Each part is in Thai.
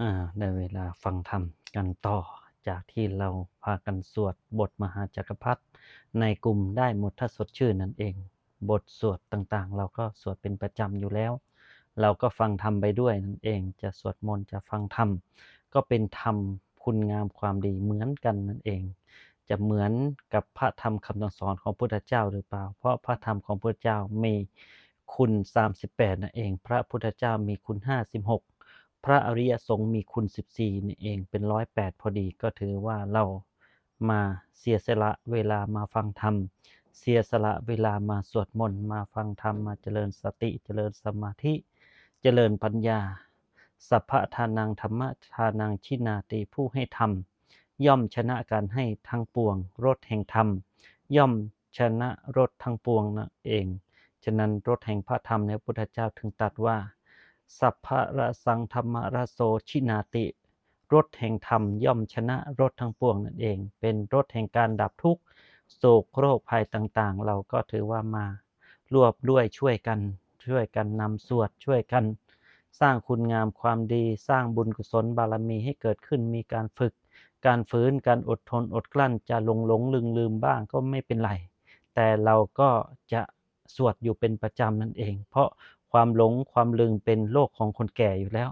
อ่าได้เวลาฟังธรรมกันต่อจากที่เราพากันสวดบทมหาจักรพรรดิในกลุ่มได้หมดถ้าสดชื่นนั่นเอง บทสวดต่างๆ เราก็สวดเป็นประจำอยู่แล้ว เราก็ฟังธรรมไปด้วยนั่นเองจะสวดมนต์จะฟังธรรมก็เป็นธรรมคุณงามความดีเหมือนกันนั่นเอง จะเหมือนกับพระธรรมคำสอนของพระพุทธเจ้าหรือเปล่า เพราะพระธรรมของพระพุทธเจ้ามีคุณ 38นั่นเอง พระพุทธเจ้ามีคุณ 56 พระอริยสงฆ์มีคุณ 14นี่เองเป็น108พอดีก็ถือว่าเรามาเสียสละเวลามาฟังธรรม เสียสละเวลามาสวดมนต์มาฟังธรรมมาเจริญสติเจริญสมาธิ เจริญปัญญา สัพพะทานังธรรมะทานังชินาติผู้ให้ธรรม ย่อมชนะการให้ทั้งปวงรถแห่งธรรม ย่อมชนะรถทั้งปวงนั่นเอง ฉะนั้นรถแห่งพระธรรมเนี่ยพุทธเจ้าถึงตรัสว่า สัพพะระสังธรรมระโสชินาติ รถแห่งธรรมย่อมชนะรถทั้งปวงนั่นเอง เป็นรถแห่งการดับทุกข์โศกโรคภัยต่างๆ เราก็ถือว่ามารวบด้วยช่วยกัน ช่วยกันนำสวดช่วยกัน สร้างคุณงามความดีสร้างบุญกุศลบารมีให้เกิดขึ้นมีการฝึก การฝืนการอดทนอดกลั้นจะหลงหลงลืมลืมบ้างก็ไม่เป็นไร แต่เราก็จะสวดอยู่เป็นประจำนั่นเอง เพราะ ความหลงความลืมเป็นโรคของคนแก่อยู่แล้ว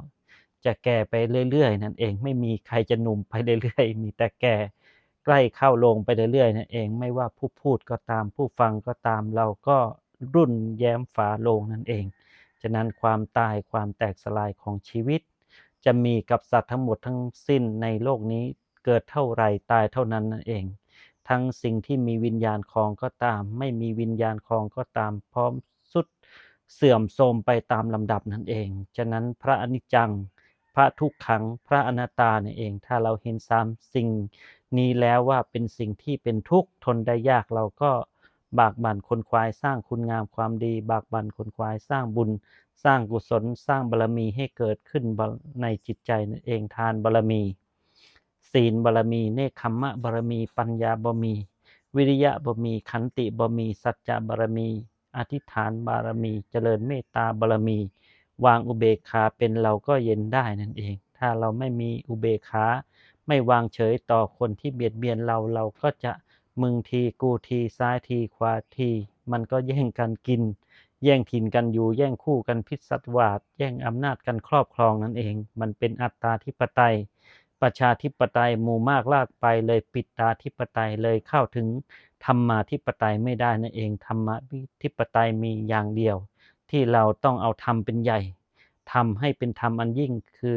จะแก่ไปเรื่อยๆ นั่นเองไม่มีใครจะหนุ่มไปเรื่อยๆ มีแต่แก่ใกล้เข้าลงไปเรื่อยๆนั่นเองไม่ว่าผู้พูดก็ตามผู้ฟังก็ตามเราก็รุ่นแย้มฝาลงนั่นเอง ฉะนั้นความตายความแตกสลายของชีวิต จะมีกับสัตว์ทั้งหมดทั้งสิ้นในโลกนี้เกิดเท่าไรตายเท่านั้นนั่นเอง ทั้งสิ่งที่มีวิญญาณครองก็ตาม ไม่มีวิญญาณครองก็ตามพร้อมสุด เสื่อมโทรมไปตามลำดับนั่นเอง ฉะนั้นพระอนิจจัง พระทุกขัง พระอนัตตาเนี่ยเอง ถ้าเราเห็นสามสิ่งนี้แล้วว่าเป็นสิ่งที่เป็นทุกข์ทนได้ยากเราก็บากบั่นคนควายสร้างคุณงามความดี บากบั่นคนควายสร้างบุญ สร้างกุศล สร้างบารมีให้เกิดขึ้นในจิตใจนั่นเองทานบารมี ศีลบารมี เนคขมมะบารมี ปัญญาบารมี วิริยะบารมี ขันติบารมี สัจจะบารมี อธิษฐานบารมี เจริญเมตตาบารมี วางอุเบกขาเป็นเราก็เย็นได้นั่นเอง ถ้าเราไม่มีอุเบกขาไม่วางเฉยต่อคนที่เบียดเบียนเราเราก็จะมึงทีกูทีซ้ายทีขวาที มันก็แย่งกันกิน แย่งถิ่นกันอยู่ แย่งคู่กันพิษสัตวาด แย่งอำนาจกันครอบครองนั่นเอง มันเป็นอัตตาธิปไตย ประชาธิปไตยหมู่มากลากไปเลยปิดตาธิปไตยเลยเข้าถึงธรรมาธิปไตยไม่ได้นั่นเองธรรมาธิปไตยมีอย่างเดียว ที่เราต้องเอาธรรมเป็นใหญ่ทำให้เป็นธรรมอันยิ่งคือ